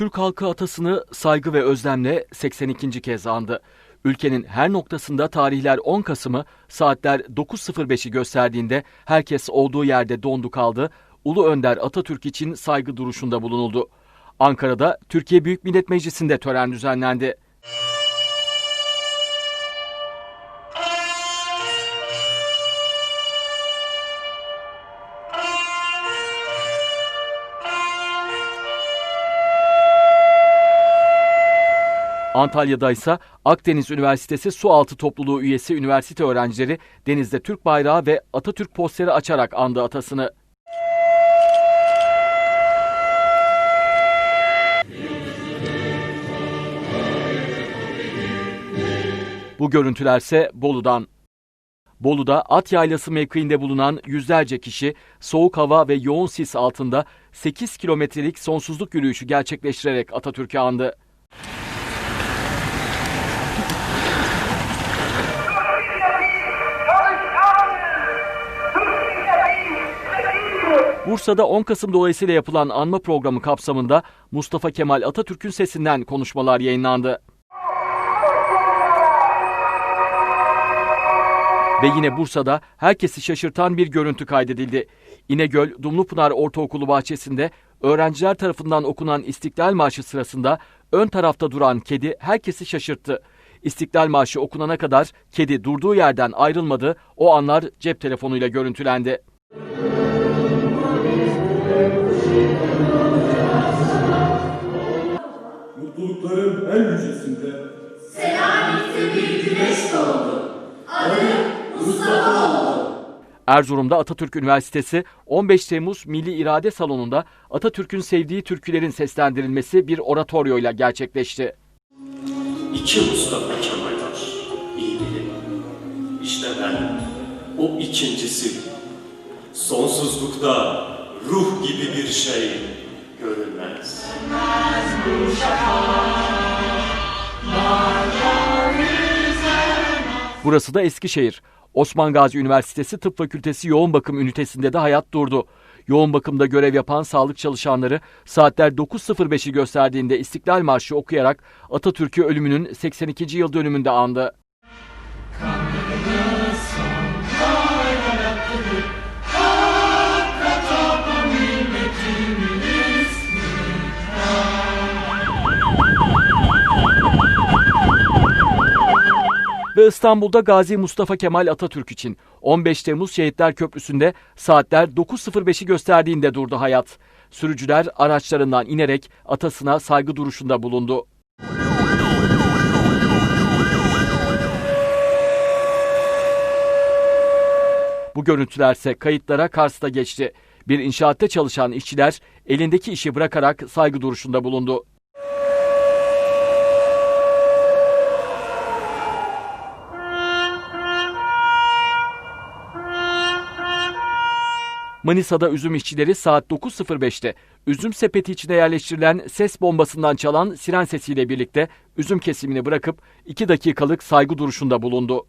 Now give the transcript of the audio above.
Türk halkı atasını saygı ve özlemle 82. kez andı. Ülkenin her noktasında tarihler 10 Kasım'ı saatler 9.05'i gösterdiğinde herkes olduğu yerde dondu kaldı. Ulu Önder Atatürk için saygı duruşunda bulunuldu. Ankara'da Türkiye Büyük Millet Meclisi'nde tören düzenlendi. Antalya'da ise Akdeniz Üniversitesi Sualtı Topluluğu üyesi üniversite öğrencileri denizde Türk bayrağı ve Atatürk posteri açarak andı atasını. Bu görüntülerse Bolu'dan. Bolu'da at yaylası mevkiinde bulunan yüzlerce kişi soğuk hava ve yoğun sis altında 8 kilometrelik sonsuzluk yürüyüşü gerçekleştirerek Atatürk'ü andı. Bursa'da 10 Kasım dolayısıyla yapılan anma programı kapsamında Mustafa Kemal Atatürk'ün sesinden konuşmalar yayınlandı. Ve yine Bursa'da herkesi şaşırtan bir görüntü kaydedildi. İnegöl Dumlupınar Ortaokulu bahçesinde öğrenciler tarafından okunan İstiklal Marşı sırasında ön tarafta duran kedi herkesi şaşırttı. İstiklal Marşı okunana kadar kedi durduğu yerden ayrılmadı. O anlar cep telefonuyla görüntülendi. Erzurum'da Atatürk Üniversitesi 15 Temmuz Milli İrade Salonu'nda Atatürk'ün sevdiği türkülerin seslendirilmesi bir oratoryoyla gerçekleşti. İki Mustafa Kemal var. İyi bilin. İşte ben o ikincisi. Sonsuzlukta ruh gibi bir şey görünmez. Burası da Eskişehir. Osman Gazi Üniversitesi Tıp Fakültesi Yoğun Bakım Ünitesi'nde de hayat durdu. Yoğun bakımda görev yapan sağlık çalışanları saatler 9.05'i gösterdiğinde İstiklal Marşı okuyarak Atatürk'ü ölümünün 82. yıl dönümünde andı. Ve İstanbul'da Gazi Mustafa Kemal Atatürk için 15 Temmuz Şehitler Köprüsü'nde saatler 9.05'i gösterdiğinde durdu hayat. Sürücüler araçlarından inerek atasına saygı duruşunda bulundu. Bu görüntülerse kayıtlara Kars'ta geçti. Bir inşaatta çalışan işçiler elindeki işi bırakarak saygı duruşunda bulundu. Manisa'da üzüm işçileri saat 9.05'te üzüm sepeti içine yerleştirilen ses bombasından çalan siren sesiyle birlikte üzüm kesimini bırakıp 2 dakikalık saygı duruşunda bulundu.